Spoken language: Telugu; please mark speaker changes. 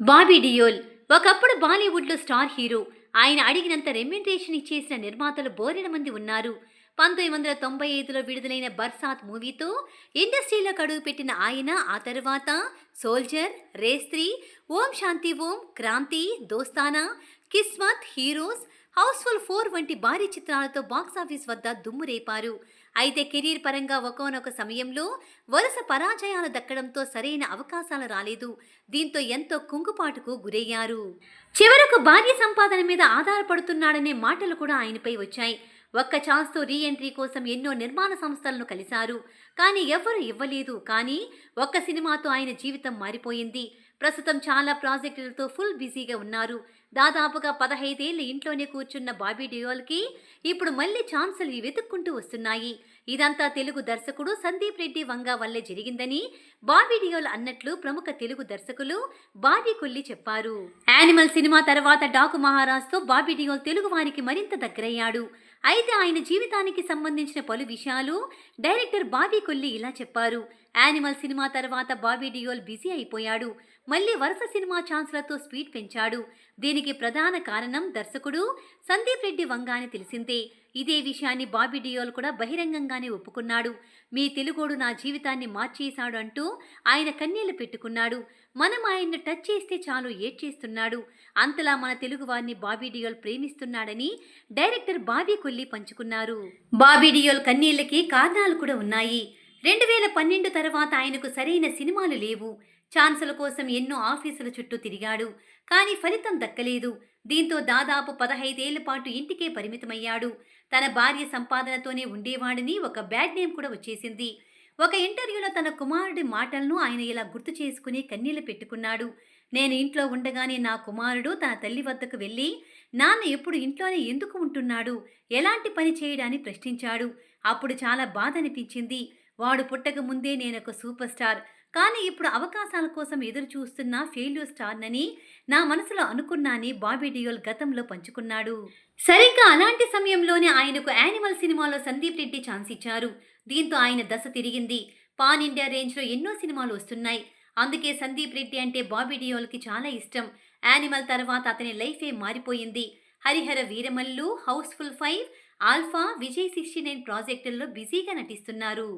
Speaker 1: బాబీ డియోల్ ఒకప్పుడు బాలీవుడ్లో స్టార్ హీరో. ఆయన అడిగినంత రెమ్యునరేషన్ ఇచ్చేసిన నిర్మాతలు బోరెన మంది ఉన్నారు. పంతొమ్మిది వందల తొంభై ఐదులో విడుదలైన బర్సాత్ మూవీతో ఇండస్ట్రీలో కడుగు పెట్టిన ఆయన ఆ తరువాత Soldier Race Three Om Shanti Om Kranti Dostana Kismat Heroes Housefull Four వంటి భారీ చిత్రాలతో బాక్సాఫీస్ వద్ద దుమ్ము రేపారు. అయితే కెరీర్ పరంగా ఒకనొక సమయంలో వరుస పరాజయాలు దక్కడంతో సరైన అవకాశాలు రాలేదు. దీంతో ఎంతో కుంగుపాటుకు గురయ్యారు. చివరకు భార్య సంపాదన మీద ఆధారపడుతున్నాడనే మాటలు కూడా ఆయనపై వచ్చాయి. ఒక్క ఛాన్స్తో రీ ఎంట్రీ కోసం ఎన్నో నిర్మాణ సంస్థలను కలిశారు. కానీ ఎవ్వరూ ఇవ్వలేదు. కానీ ఒక్క సినిమాతో ఆయన జీవితం మారిపోయింది. ప్రస్తుతం చాలా ప్రాజెక్టులతో ఫుల్ బిజీగా ఉన్నారు. దాదాపుగా పదహైదేళ్ళ ఇంట్లోనే కూర్చున్న బాబీ డియోల్కి ఇప్పుడు మళ్ళీ ఛాన్సులు వెతుక్కుంటూ వస్తున్నాయి. ఇదంతా తెలుగు దర్శకుడు సందీప్ రెడ్డి వంగా వల్లే జరిగిందని బాబీ డియోల్ అన్నట్లు ప్రముఖ తెలుగు దర్శకులు బాబీ కొల్లి చెప్పారు. యానిమల్ సినిమా తర్వాత డాకు మహారాజ్తో బాబీ డియోల్ తెలుగు వారికి మరింత దగ్గరయ్యాడు. అయితే ఆయన జీవితానికి సంబంధించిన పలు విషయాలు డైరెక్టర్ బాబీ కొల్లి ఇలా చెప్పారు. యానిమల్ సినిమా తర్వాత బాబీ డియోల్ బిజీ అయిపోయాడు. మళ్ళీ వరుస సినిమా ఛాన్స్లతో స్పీడ్ పెంచాడు. దీనికి ప్రధాన కారణం దర్శకుడు సందీప్ రెడ్డి వంగ అని తెలిసిందే. ఇదే విషయాన్ని బాబీ డియోల్ కూడా బహిరంగంగానే ఒప్పుకున్నాడు. మీ తెలుగోడు నా జీవితాన్ని మార్చేశాడు అంటూ ఆయన కన్నీళ్ళు పెట్టుకున్నాడు. మనం ఆయన్ని టచ్ చేస్తే చాలు ఏడ్చేస్తున్నాడు. అంతలా మన తెలుగు వారిని బాబీ డియోల్ ప్రేమిస్తున్నాడని డైరెక్టర్ బాబీ కొల్లి పంచుకున్నారు. బాబీ డియోల్ కన్నీళ్ళకి కారణాలు కూడా ఉన్నాయి. రెండు వేల పన్నెండు తర్వాత ఆయనకు సరైన సినిమాలు లేవు. ఛాన్సుల కోసం ఎన్నో ఆఫీసుల చుట్టూ తిరిగాడు. కానీ ఫలితం దక్కలేదు. దీంతో దాదాపు పదహైదేళ్ళ పాటు ఇంటికే పరిమితమయ్యాడు. తన భార్య సంపాదనతోనే ఉండేవాడని ఒక బ్యాడ్ నేమ్ కూడా వచ్చేసింది. ఒక ఇంటర్వ్యూలో తన కుమారుడి మాటలను ఆయన ఇలా గుర్తు చేసుకుని కన్నీళ్ళు పెట్టుకున్నాడు. నేను ఇంట్లో ఉండగానే నా కుమారుడు తన తల్లి వద్దకు వెళ్ళి నాన్న ఎప్పుడు ఇంట్లోనే ఎందుకు ఉంటున్నాడు? ఎలాంటి పని చేయడాన్ని ప్రశ్నించాడు. అప్పుడు చాలా బాధ అనిపించింది. వాడు పుట్టక ముందే నేనొక సూపర్ స్టార్. కానీ ఇప్పుడు అవకాశాల కోసం ఎదురు చూస్తున్న ఫెయిల్యూర్ స్టార్నని నా మనసులో అనుకున్నాని బాబీ డియోల్ గతంలో పంచుకున్నాడు. సరిగ్గా అలాంటి సమయంలోనే ఆయనకు యానిమల్ సినిమాలో సందీప్ రెడ్డి ఛాన్స్ ఇచ్చారు. దీంతో ఆయన దశ తిరిగింది. పాన్ ఇండియా రేంజ్లో ఎన్నో సినిమాలు వస్తున్నాయి. అందుకే సందీప్ రెడ్డి అంటే బాబీ డియోల్కి చాలా ఇష్టం. యానిమల్ తర్వాత అతని లైఫే మారిపోయింది. Harihara Veeramallu housefull five alpha Vijay sixty nine ప్రాజెక్టుల్లో బిజీగా నటిస్తున్నారు.